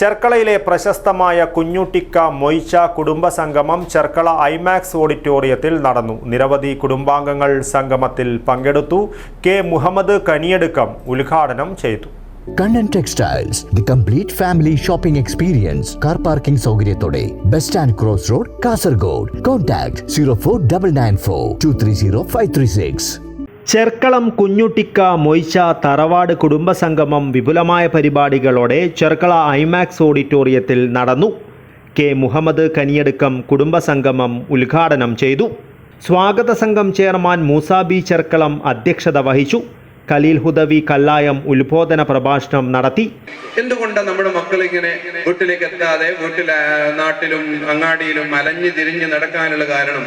ചെർക്കളയിലെ പ്രശസ്തമായ കുഞ്ഞുട്ടിക്ക മൊയ്ച്ച കുടുംബ സംഗമം ചെർക്കള ഐമാക്സ് ഓഡിറ്റോറിയത്തിൽ നടന്നു. നിരവധി കുടുംബാംഗങ്ങൾ സംഗമത്തിൽ പങ്കെടുത്തു. കെ. മുഹമ്മദ് കനിയെടുക്കം ഉദ്ഘാടനം ചെയ്തു. Kannan textiles the complete family shopping experience car parking സൗകര്യത്തോടെ bus stand cross road Kasaragod. Contact zero four double nine four two three zero five three six. Cherkalam കുഞ്ഞുട്ടിക്ക മൊയ്ച്ച തറവാട് കുടുംബസംഗമം വിപുലമായ പരിപാടികളോടെ ചെർക്കള ഐമാക്സ് ഓഡിറ്റോറിയത്തിൽ നടന്നു. കെ മുഹമ്മദ് കനിയടുക്കം കുടുംബസംഗമം ഉദ്ഘാടനം ചെയ്തു. സ്വാഗത സംഘം ചെയർമാൻ മൂസാബി ചെർക്കളം അധ്യക്ഷത വഹിച്ചു. ഖലീൽ ഹുദവി കല്ലായം ഉത്ബോധന പ്രഭാഷണം നടത്തി. എന്തുകൊണ്ട് നമ്മുടെ മക്കൾ ഇങ്ങനെ വീട്ടിലേക്ക് എത്താതെ വീട്ടിലെ നാട്ടിലും അങ്ങാടിയിലും അലഞ്ഞു തിരിഞ്ഞ് നടക്കാനുള്ള കാരണം?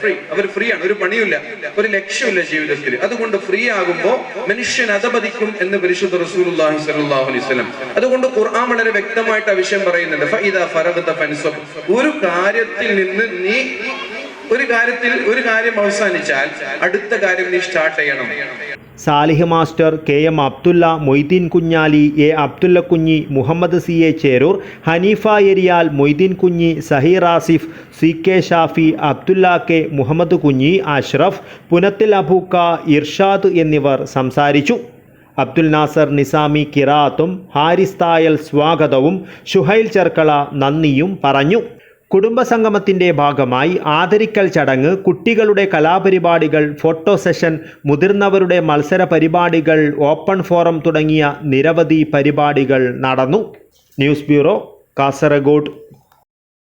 ഫ്രീ അവർ ഫ്രീ ആണ് ഒരു പണിയില്ല ഒരു ലക്ഷ്യമില്ല ജീവിതത്തിൽ. അതുകൊണ്ട് ഫ്രീ ആകുമ്പോൾ മനുഷ്യൻ അധപതിക്കും എന്ന് പരിശുദ്ധ അലൈഹി വസല്ലം. അതുകൊണ്ട് ഖുർആൻ വളരെ വ്യക്തമായിട്ട് ആ വിഷയം പറയുന്നുണ്ട്. ഒരു കാര്യത്തിൽ നിന്ന് നീ ഒരു കാര്യത്തിൽ ഒരു കാര്യം അവസാനിച്ചാൽ അടുത്ത കാര്യം നീ സ്റ്റാർട്ട് ചെയ്യണം. Salih master K M Abdulla Moideen Kunhali A Abdulla Kunhi Muhammad C A Cherur Haneefa Eriyal Moideen Kunhi Saheer Asif C K Shafi Abdulla K Muhammad Kunhi Ashraf Punathil അബൂക്ക Irshad എന്നിവർ സംസാരിച്ചു. അബ്ദുൽ നാസർ നിസാമി കിറാത്തും ഹാരിസ് തായൽ സ്വാഗതവും ഷുഹൈൽ ചെർക്കള നന്ദിയും പറഞ്ഞു. കുടുംബസംഗമത്തിന്റെ ഭാഗമായി ആദരിക്കൽ ചടങ്ങ് കുട്ടികളുടെ കലാപരിപാടികൾ ഫോട്ടോ സെഷൻ മുതിർന്നവരുടെ മത്സര പരിപാടികൾ ഓപ്പൺ ഫോറം തുടങ്ങിയ നിരവധി പരിപാടികൾ നടന്നു. News bureau Kasaragod.